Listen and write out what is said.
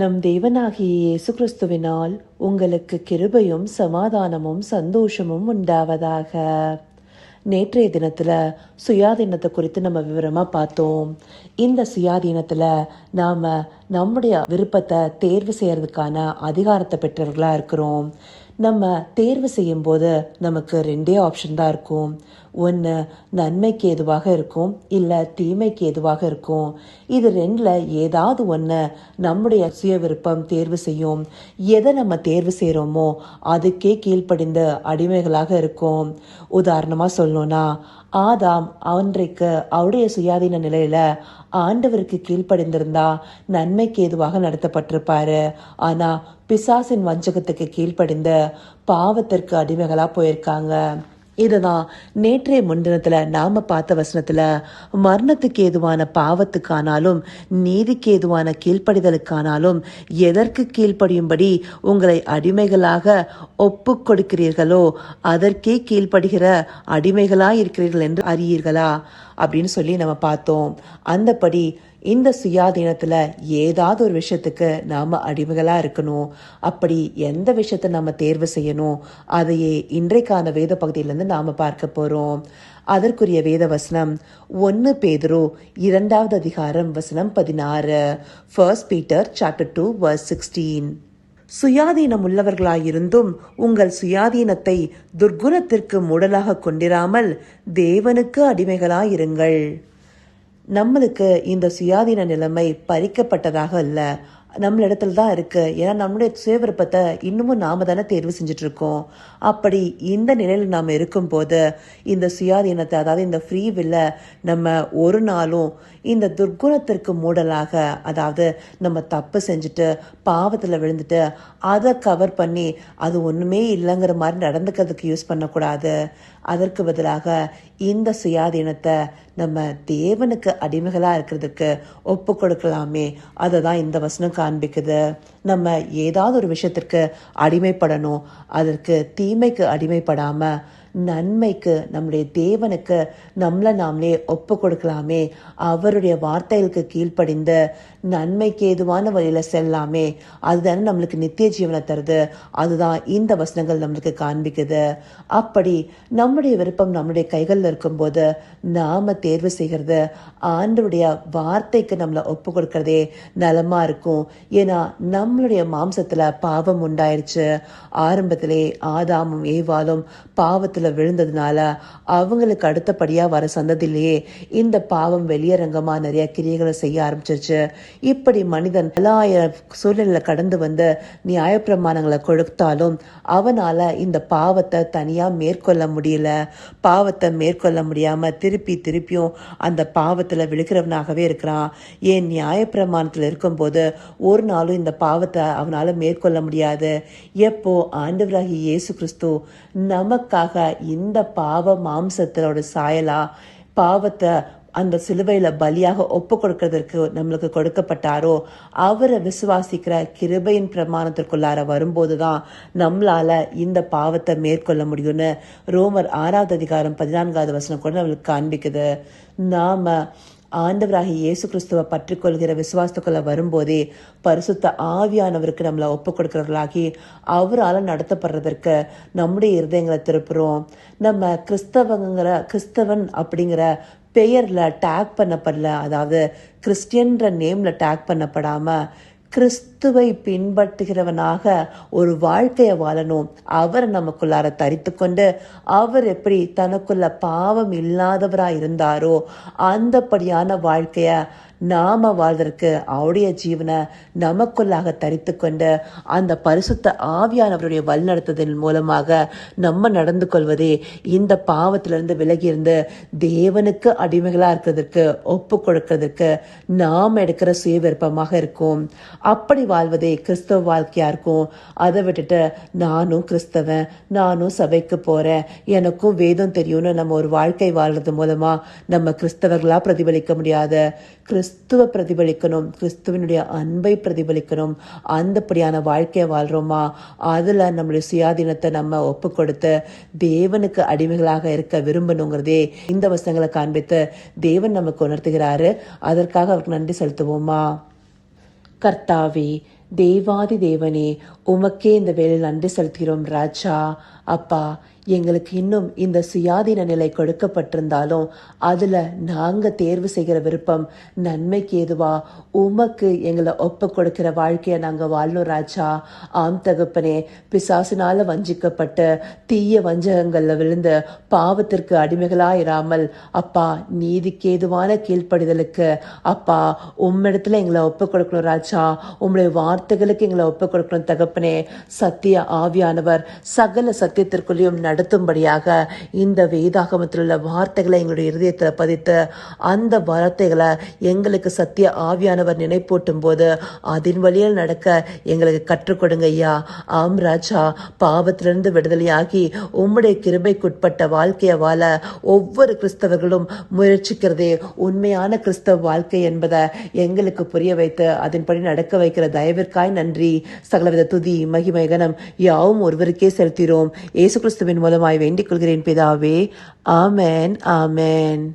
நம் தேவனாகிய இயேசு கிறிஸ்துவினால் உங்களுக்கு கிருபையும் சமாதானமும் சந்தோஷமும் உண்டாவதாக. நேற்றைய தினத்தில் சுயாதீனத்தை குறித்து நம்ம விவரமாக பார்த்தோம். இந்த சுயாதீனத்தில் நாம் நம்முடைய விருப்பத்தை தேர்வு செய்கிறதுக்கான அதிகாரத்தை பெற்றவர்களாக இருக்கிறோம். நம்ம தேர்வு செய்யும்போது நமக்கு ரெண்டே ஆப்ஷன் தான் இருக்கும். ஒன்று நன்மைக்கு எதுவாக இருக்கும் இல்லை தீமைக்கு எதுவாக இருக்கும். இது ரெண்டில் ஏதாவது ஒன்று நம்முடைய சுய விருப்பம் தேர்வு செய்யும். எதை நம்ம தேர்வு செய்கிறோமோ அதுக்கே கீழ்ப்படிந்த அடிமைகளாக இருக்கும். உதாரணமாக சொல்லணும்னா ஆதாம் அன்றைக்கு அவருடைய சுயாதீன நிலையில ஆண்டவருக்கு கீழ்ப்படிந்திருந்தா நன்மைக்கு ஏதுவாக நடத்தப்பட்டிருப்பாரு. ஆனா பிசாசின் வஞ்சகத்துக்கு கீழ்ப்படிந்து பாவத்திற்கு அடிமைகளாக போயிருக்காங்க. இதுதான் நேற்றைய முன்தினத்தில் நாம் பார்த்த வசனத்தில் மரணத்துக்கு ஏதுவான பாவத்துக்கானாலும் நீதிக்கு ஏதுவான கீழ்ப்படிதலுக்கானாலும் எதற்கு கீழ்ப்படியும்படி உங்களை அடிமைகளாக ஒப்பு கொடுக்கிறீர்களோ அதற்கே கீழ்ப்படுகிற அடிமைகளாக இருக்கிறீர்கள் என்று அறியீர்களா? அப்படின்னு சொல்லி நம்ம பார்த்தோம். அந்தபடி இந்த சுயாதீனத்தில் ஏதாவது ஒரு விஷயத்துக்கு நாம் அடிமைகளாக இருக்கணும். அப்படி எந்த விஷயத்தை நம்ம தேர்வு செய்யணும் அதையே இன்றைக்கான வேத பகுதியிலேருந்து நாம் பார்க்க போகிறோம் அதற்குரிய வேத வசனம் ஒன்று பேதுரு இரண்டாவது அதிகாரம் வசனம் பதினாறு. First Peter chapter two verse sixteen சுயாதீனம் உள்ளவர்களாயிருந்தும் உங்கள் சுயாதீனத்தை துர்குணத்திற்கு மூடலாக கொண்டிராமல் தேவனுக்கு அடிமைகளாயிருங்கள். நம்மளுக்கு இந்த சுயாதீன நிலைமை பறிக்கப்பட்டதாக இல்லை. நம்மளிடத்துல தான் இருக்குது ஏன்னா நம்மளுடைய சுய விருப்பத்தை இன்னமும் நாம தானே தேர்வு செஞ்சுட்டு இருக்கோம் அப்படி இந்த நிலையில் நாம் இருக்கும்போது இந்த சுயாதீனத்தை அதாவது இந்த ஃப்ரீ வில்ல நம்ம ஒரு நாளும் இந்த துர்குணத்திற்கு மூடலாக அதாவது நம்ம தப்பு செஞ்சுட்டு பாவத்தில் விழுந்துட்டு அதை கவர் பண்ணி அது ஒன்றுமே இல்லைங்கிற மாதிரி நடந்துக்கிறதுக்கு யூஸ் பண்ணக்கூடாது. அதற்கு பதிலாக இந்த சுயாதீனத்தை நம்ம தேவனுக்கு அடிமைகளாக இருக்கிறதுக்கு ஒப்பு கொடுக்கலாமே. அதை தான் இந்த வசனம் காண்பிக்குது. நம்ம ஏதாவது ஒரு விஷயத்திற்கு அடிமைப்படணும். அதற்கு தீமைக்கு அடிமைப்படாமல் நன்மைக்கு நம்முடைய தேவனுக்கு நம்மளை நாமளே ஒப்பு கொடுக்கலாமே அவருடைய வார்த்தைகளுக்கு கீழ்ப்படிந்து நன்மைக்கு ஏதுவான வழியில் செல்லாமே. அதுதானே நம்மளுக்கு நித்திய ஜீவனை தருது. அதுதான் இந்த வசனங்கள் நம்மளுக்கு காண்பிக்குது. அப்படி நம்முடைய விருப்பம் நம்முடைய கைகளில் இருக்கும்போது நாம தேர்வு செய்கிறது. ஆண்டருடைய வார்த்தைக்கு நம்மளை ஒப்பு கொடுக்கறதே நலமாக இருக்கும். ஏன்னா நம்மளுடைய மாம்சத்தில் பாவம் உண்டாயிருச்சு. ஆரம்பத்திலே ஆதாமும் ஏவாலும் பாவத்தில் விழுந்ததுனால அவங்களுக்கு அடுத்தபடியாக வர சந்ததியிலேயே இந்த பாவம் வெளியரங்கமாக நிறைய கிரியைகளை செய்ய ஆரம்பிச்சிருச்சு. இப்படி மனிதன் பலாயிரம் சூழ்நிலை கடந்து வந்து நியாயப்பிரமாணங்களை கொடுத்தாலும் அவனால் இந்த பாவத்தை தனியாக மேற்கொள்ள முடியல. பாவத்தை மேற்கொள்ள முடியாமல் திருப்பி திருப்பியும் அந்த பாவத்தில் விழுகிறவனாகவே இருக்கிறான். ஏன் நியாயப்பிரமாணத்தில் இருக்கும்போது ஒரு நாளும் இந்த பாவத்தை அவனால் மேற்கொள்ள முடியாது. எப்போ ஆண்டவராகி இயேசு கிறிஸ்து நமக்காக இந்த பாவ மாம்சத்தோட சாயலா பாவத்தை அந்த சிலுவையில பலியாக ஒப்பு கொடுக்கறதற்கு நம்மளுக்கு கொடுக்கப்பட்டாரோ அவரை விசுவாசிக்கிற கிருபையின் பிரமாணத்திற்குள்ளார வரும்போதுதான் நம்மளால இந்த பாவத்தை மேற்கொள்ள முடியும்னு ரோமர் ஆறாவது அதிகாரம் பதினான்காவது வசனம் கூட நம்மளுக்கு காண்பிக்குது. நாம ஆண்டவராகி இயேசு கிறிஸ்துவை பற்றிக்கொள்கிற விசுவாசத்துக்குள்ள வரும்போதே பரிசுத்த ஆவியானவருக்கு நம்மளை ஒப்பு கொடுக்குறவர்களாகி அவரால் நடத்தப்படுறதற்கு நம்முடைய இருதயங்களை திருப்புறோம். நம்ம கிறிஸ்தவங்கிற கிறிஸ்தவன் அப்படிங்கிற பெயரில் டேக் பண்ணப்படல. அதாவது கிறிஸ்டியன்ற நேமில் டேக் பண்ணப்படாமல் கிறிஸ்துவை பின்பற்றுகிறவனாக ஒரு வாழ்க்கையை வாழணும். அவர் நமக்குள்ளார தரித்து கொண்டு அவர் எப்படி தனக்குள்ள பாவம் இல்லாதவரா இருந்தாரோ அந்தப்படியான வாழ்க்கைய நாம வாழ்வதற்கு அவருடைய ஜீவனை நமக்குள்ளாக தரித்து கொண்டு அந்த பரிசுத்த ஆவியானவருடைய வழிநடத்துதலின் மூலமாக நம்ம நடந்து கொள்வதே இந்த பாவத்திலிருந்து விலகி இருந்து தேவனுக்கு அடிமைகளாக இருக்கிறதுக்கு ஒப்பு கொடுக்கறதுக்கு நாம் எடுக்கிற சுய விருப்பமாக இருக்கும். அப்படி வாழ்வதே கிறிஸ்தவ வாழ்க்கையா இருக்கும். அதை விட்டுட்டு நானும் கிறிஸ்தவன் நானும் சபைக்கு போறேன். எனக்கும் வேதம் தெரியும்னு நம்ம ஒரு வாழ்க்கை வாழ்றது மூலமா நம்ம கிறிஸ்தவர்களா பிரதிபலிக்க முடியாத. முடியாது கிறிஸ்துவ பிரதிபலிக்கணும் கிறிஸ்துவனுடைய அன்பை பிரதிபலிக்கணும் அந்தப்படியான வாழ்க்கையை வாழ்கிறோமா அதில் நம்மளுடைய சுயாதீனத்தை நம்ம ஒப்பு கொடுத்து தேவனுக்கு அடிமைகளாக இருக்க விரும்பணுங்கிறதே இந்த வசங்களை காண்பித்து தேவன் நமக்கு உணர்த்துகிறாரு. அதற்காக அவருக்கு நன்றி செலுத்துவோமா? கர்த்தாவே தேவாதி தேவனே உமக்கே இந்த வேலையில் நன்றி செலுத்துகிறோம் ராஜா. அப்பா எங்களுக்கு இன்னும் இந்த சுயாதீன நிலை கொடுக்கப்பட்டிருந்தாலும் அதில் நாங்கள் தேர்வு செய்கிற விருப்பம் நன்மைக்கு ஏதுவா? உமக்கு எங்களை ஒப்பு கொடுக்கிற வாழ்க்கையை நாங்கள் வாழணும் ராஜா. ஆம் தகப்பனே பிசாசினால வஞ்சிக்கப்பட்டு தீய வஞ்சகங்களில் விழுந்து பாவத்திற்கு அடிமைகளாயிராமல் அப்பா நீதிக்கு ஏதுவான கீழ்ப்படிதலுக்கு அப்பா உம்மிடத்துல எங்களை ஒப்பு கொடுக்கணும் ராஜா. உம்முடைய வார்த்தைகளுக்கு எங்களை ஒப்பு கொடுக்கணும் தகப்பனே. சத்திய ஆவியானவர் சகல சத்தியத்திற்குள்ளேயும் நடத்தும்படியாக இந்த வேதாகமத்தில் உள்ள வார்த்தைகளை எங்களுடைய இருதயத்தில் பதித்து அந்த வார்த்தைகளை எங்களுக்கு சத்திய ஆவியானவர் நினைப்பூட்டும் போது அதன் வழியில் நடக்க எங்களுக்கு கற்றுக் கொடுங்க ஐயா. ஆம் ராஜா பாவத்திலிருந்து விடுதலையாகி உம்முடைய கிருபைக்குட்பட்ட வாழ்க்கையை வாழ ஒவ்வொரு கிறிஸ்தவர்களும் முயற்சிக்கிறதே உண்மையான கிறிஸ்தவ வாழ்க்கை என்பதை எங்களுக்கு புரிய வைத்து அதன்படி நடக்க வைக்கிற தயவிற்காய் நன்றி. சகலவித துதி மகிமை கனம் யாவும் ஒருவருக்கே செலுத்தினோம் இயேசு கிறிஸ்துவின் மூலமாய் வேண்டிக் கொள்கிறேன் பிதாவே. ஆமேன் ஆமேன்.